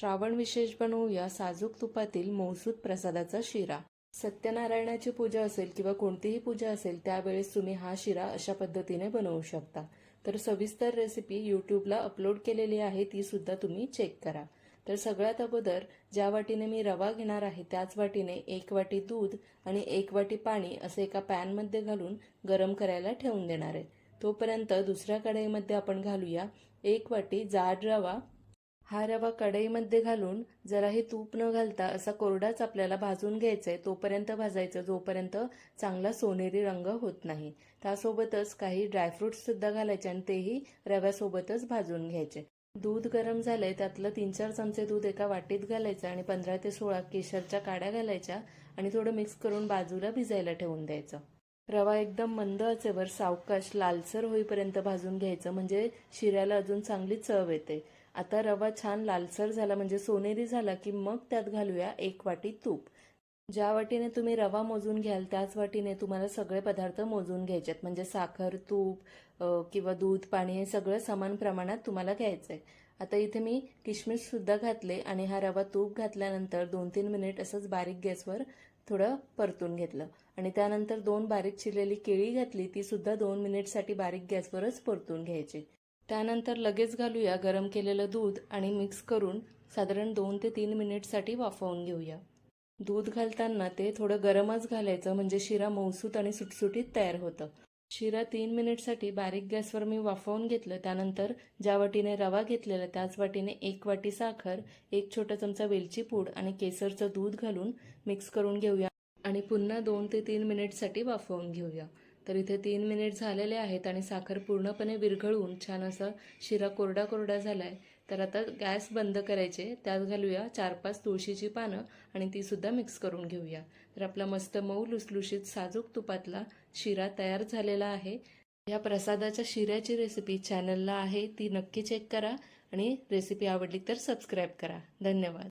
श्रावण विशेष बनवूया साजूक तुपातील मौसूद प्रसादाचा शिरा. सत्यनारायणाची पूजा असेल किंवा कोणतीही पूजा असेल त्यावेळेस तुम्ही हा शिरा अशा पद्धतीने बनवू शकता. तर सविस्तर रेसिपी यूट्यूबला अपलोड केलेली आहे ती सुद्धा तुम्ही चेक करा. तर सगळ्यात अगोदर ज्या वाटीने मी रवा घेणार आहे त्याच वाटीने एक वाटी दूध आणि एक वाटी पाणी असे एका पॅनमध्ये घालून गरम करायला ठेवून देणार आहे. तोपर्यंत दुसऱ्या कढईमध्ये आपण घालूया एक वाटी जाड रवा हा रवा कढईमध्ये घालून जराही तूप न घालता असा कोरडाच आपल्याला भाजून घ्यायचा आहे तोपर्यंत भाजायचं. जोपर्यंत चांगला सोनेरी रंग होत नाही. त्यासोबतच काही ड्रायफ्रूट्ससुद्धा घालायचे आणि तेही रव्यासोबतच भाजून घ्यायचे. दूध गरम झालंय त्यातलं तीन चार चमचे दूध एका वाटीत घालायचं आणि पंधरा ते सोळा केशरच्या काड्या घालायच्या आणि थोडं मिक्स करून बाजूला भिजायला ठेवून द्यायचं. रवा एकदम मंद आचेवर सावकाश लालसर होईपर्यंत भाजून घ्यायचं. म्हणजे शिऱ्याला अजून चांगली चव येते. आता रवा छान लालसर झाला म्हणजे सोनेरी झाला की मग त्यात घालूया एक वाटी तूप. ज्या वाटीने तुम्ही रवा मोजून घ्याल त्याच वाटीने तुम्हाला सगळे पदार्थ मोजून घ्यायचेत. म्हणजे साखर तूप किंवा दूध पाणी हे सगळं समान प्रमाणात तुम्हाला घ्यायचंय. आता इथे मी किशमिश सुद्धा घातले आणि हा रवा तूप घातल्यानंतर दोन तीन मिनिट असंच बारीक गॅसवर थोडं परतून घेतलं. आणि त्यानंतर दोन बारीक चिरलेली केळी घातली ती सुद्धा दोन मिनिटसाठी बारीक गॅसवरच परतून घ्यायची. त्यानंतर लगेच घालूया गरम केलेलं दूध आणि मिक्स करून साधारण दोन ते तीन मिनिटसाठी वाफवून घेऊया. दूध घालताना ते थोडं गरमच घालायचं म्हणजे शिरा मौसूत आणि सुटसुटीत तयार होतं. शिरा तीन मिनिटसाठी बारीक गॅसवर मी वाफवून घेतलं. त्यानंतर ज्या वाटीने रवा घेतलेला त्याच वाटीने एक वाटी साखर एक छोटा चमचा वेलची पूड आणि केसरचं दूध घालून मिक्स करून घेऊया आणि पुन्हा दोन ते तीन मिनिटसाठी वाफवून घेऊया. तर इथे तीन मिनिट झालेले आहेत आणि साखर पूर्णपणे विरघळून छान असं शिरा कोरडा कोरडा झाला आहे तर आता गॅस बंद करायचे. त्यात घालूया चार पाच तुळशीची पानं आणि ती सुद्धा मिक्स करून घेऊया. तर आपला मस्त मऊ लुसलुशीत साजूक तुपातला शिरा तयार झालेला आहे. या प्रसादाच्या शिऱ्याची रेसिपी चॅनलला आहे. ती नक्की चेक करा आणि रेसिपी आवडली तर सबस्क्राईब करा. धन्यवाद.